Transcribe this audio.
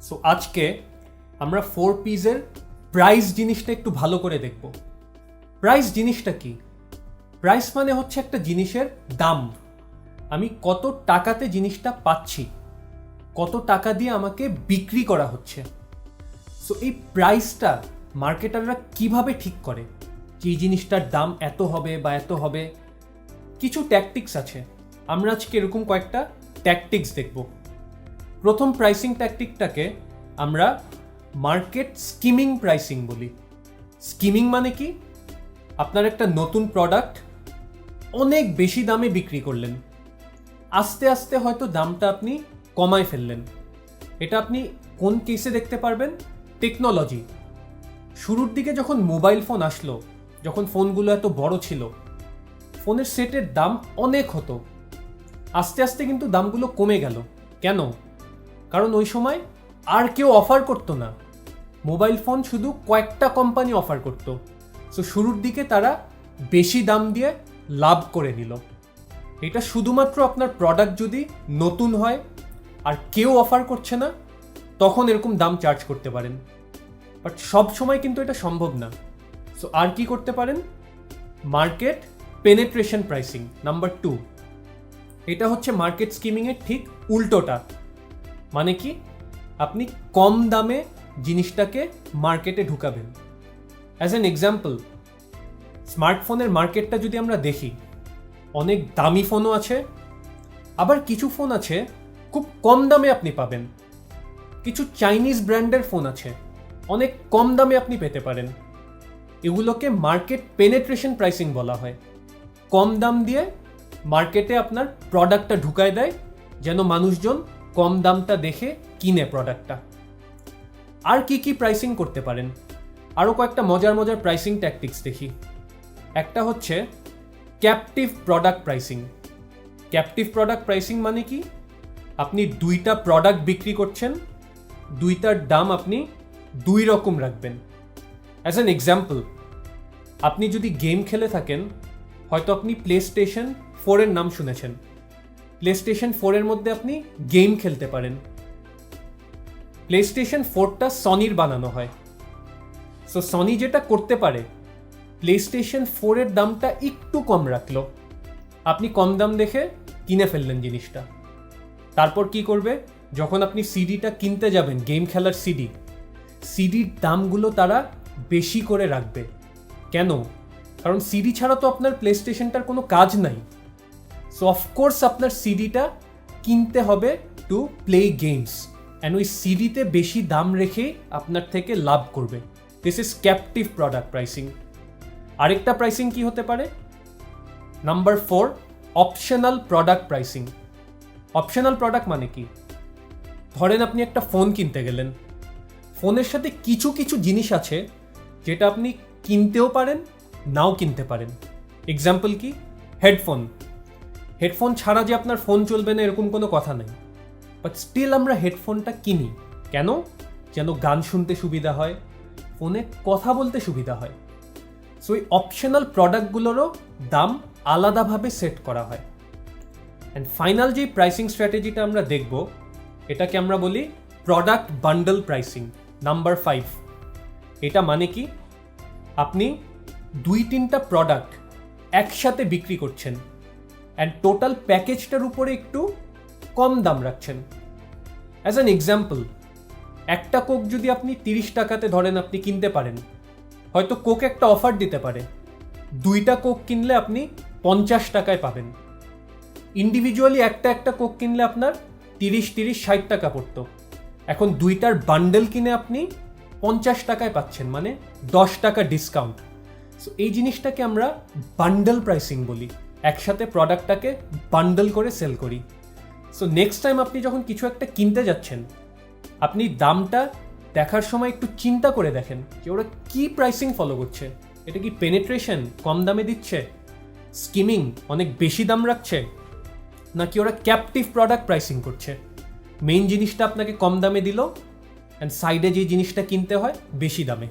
So আজকে আমরা four পিসের প্রাইস জিনিসটা একটু ভালো করে দেখব। প্রাইস জিনিসটা কি? প্রাইস মানে হচ্ছে একটা জিনিসের দাম। আমি কত টাকাতে জিনিসটা পাচ্ছি, কত টাকা দিয়ে আমাকে বিক্রি করা হচ্ছে। সো এই প্রাইসটা মার্কেটাররা কীভাবে ঠিক করে? যে জিনিসটার দাম এত হবে বা এত হবে। কিছু ট্যাকটিক্স আছে। আমরা আজকে এরকম কয়েকটা ট্যাকটিক্স দেখব। প্রথম প্রাইসিং ট্যাকটিকটাকে আমরা মার্কেট স্কিমিং প্রাইসিং বলি। স্কিমিং মানে কি? আপনার একটা নতুন প্রোডাক্ট অনেক বেশি দামে বিক্রি করলেন। আস্তে আস্তে হয়তো দামটা আপনি কমায় ফেললেন। এটা আপনি কোন কেসে দেখতে পারবেন? টেকনোলজি শুরুর দিকে যখন মোবাইল ফোন আসলো, যখন ফোনগুলো এত বড় ছিল ফোনের সেটের দাম অনেক হতো। আস্তে আস্তে কিন্তু দামগুলো কমে গেল। কেন? কারণ ওই সময় আর কেউ অফার করতো না। মোবাইল ফোন শুধু কয়েকটা কোম্পানি অফার করতো। সো শুরুর দিকে তারা বেশি দাম দিয়ে লাভ করে নিল। এটা শুধুমাত্র আপনার প্রোডাক্ট যদি নতুন হয় আর কেউ অফার করছে না, তখন এরকম দাম চার্জ করতে পারেন। বাট সব সময় কিন্তু এটা সম্ভব না। সো আর কি করতে পারেন? Market penetration pricing number two এটা হচ্ছে মার্কেট স্কিমিংয়ের ঠিক উল্টোটা। মানে কি? আপনি কম দামে জিনিসটাকে মার্কেটে ঢুকাবেন। অ্যাজ অ্যান এক্সাম্পল স্মার্টফোনের মার্কেটটা যদি আমরা দেখি, অনেক দামি ফোনও আছে, আবার কিছু ফোন আছে খুব কম দামে আপনি পাবেন। কিছু চাইনিজ ব্র্যান্ডের ফোন আছে, অনেক কম দামে আপনি পেতে পারেন। এগুলোকে মার্কেট পেনেট্রেশন প্রাইসিং বলা হয়। কম দাম দিয়ে মার্কেটে আপনার প্রোডাক্টটা ঢুকায় দেয়, যেন মানুষজন কম দামটা দেখে কিনে প্রোডাক্টটা আর কি কি প্রাইসিং করতে পারেন? আরও কয়েকটা মজার মজার প্রাইসিং ট্যাকটিক্স দেখি। একটা হচ্ছে captive product pricing captive product pricing মানে কি? আপনি দুইটা প্রোডাক্ট বিক্রি করছেন, দুইটার দাম আপনি দুই রকম রাখবেন। অ্যাজ অ্যান এক্সাম্পল আপনি যদি গেম খেলে থাকেন, হয়তো আপনি প্লে স্টেশন ফোরের নাম শুনেছেন। প্লে স্টেশন ফোরের মধ্যে আপনি গেম খেলতে পারেন। প্লে স্টেশন ফোরটা সনির বানানো হয়। সো সনি যেটা করতে পারে প্লে স্টেশন ফোরের দামটা একটু কম রাখল। আপনি কম দাম দেখে কিনে ফেললেন জিনিসটা। তারপর কি করবে? যখন আপনি সিডিটা কিনতে যাবেন গেম খেলার সিডি সিডির দামগুলো তারা বেশি করে রাখবে। কেন? কারণ সিডি ছাড়া তো আপনার প্লে স্টেশনটার কোনো কাজ নাই। সো অফকোর্স আপনার সিডিটা কিনতে হবে টু প্লে গেমস অ্যান্ড ওই সিডিতে বেশি দাম রেখে আপনার থেকে লাভ করবে। This is captive product pricing আরেকটা প্রাইসিং কি হতে পারে? Number four optional product pricing optional product মানে কি? ধরেন আপনি একটা ফোন কিনতে গেলেন। ফোনের সাথে কিছু কিছু জিনিস আছে যেটা আপনি কিনতেও পারেন, নাও কিনতে পারেন। এক্সাম্পল কি? হেডফোন হেডফোন ছাড়া যে আপনার ফোন চলবে না, এরকম কোনো কথা নেই। বাট স্টিল আমরা হেডফোনটা কিনি। কেন? যেন গান শুনতে সুবিধা হয়, ফোনে কথা বলতে সুবিধা হয়। সো এই অপশনাল প্রোডাক্টগুলোরও দাম আলাদাভাবে সেট করা হয়। অ্যান্ড ফাইনাল যে প্রাইসিং স্ট্র্যাটেজিটা আমরা দেখব, এটাকে আমরা বলি product bundle pricing number five এটা মানে কি? আপনি দুই তিনটা প্রোডাক্ট একসাথে বিক্রি করছেন। অ্যান্ড টোটাল প্যাকেজটার উপরে একটু কম দাম রাখছেন। অ্যাজ অ্যান এক্সাম্পল একটা কোক যদি আপনি তিরিশ টাকাতে ধরেন, আপনি কিনতে পারেন। হয়তো কোক একটা অফার দিতে পারে। দুইটা কোক কিনলে আপনি পঞ্চাশ টাকায় পাবেন। ইন্ডিভিজুয়ালি একটা একটা কোক কিনলে আপনার তিরিশ তিরিশ, ষাট টাকা পড়তো। এখন দুইটার বান্ডেল কিনে আপনি পঞ্চাশ টাকায় পাচ্ছেন মানে দশ টাকা ডিসকাউন্ট সো এই জিনিসটাকে আমরা বান্ডেল প্রাইসিং বলি। একসাথে প্রোডাক্টটাকে বান্ডেল করে সেল করি। সো নেক্সট টাইম আপনি যখন কিছু একটা কিনতে যাচ্ছেন, আপনি দামটা দেখার সময় একটু চিন্তা করে দেখেন যে ওরা কি প্রাইসিং ফলো করছে। এটা কি পেনেট্রেশন কম দামে দিচ্ছে? স্কিমিং অনেক বেশি দাম রাখছে? নাকি ওরা ক্যাপটিভ প্রোডাক্ট প্রাইসিং করছে? মেইন জিনিসটা আপনাকে কম দামে দিল অ্যান্ড সাইডে যে জিনিসটা কিনতে হয়, বেশি দামে।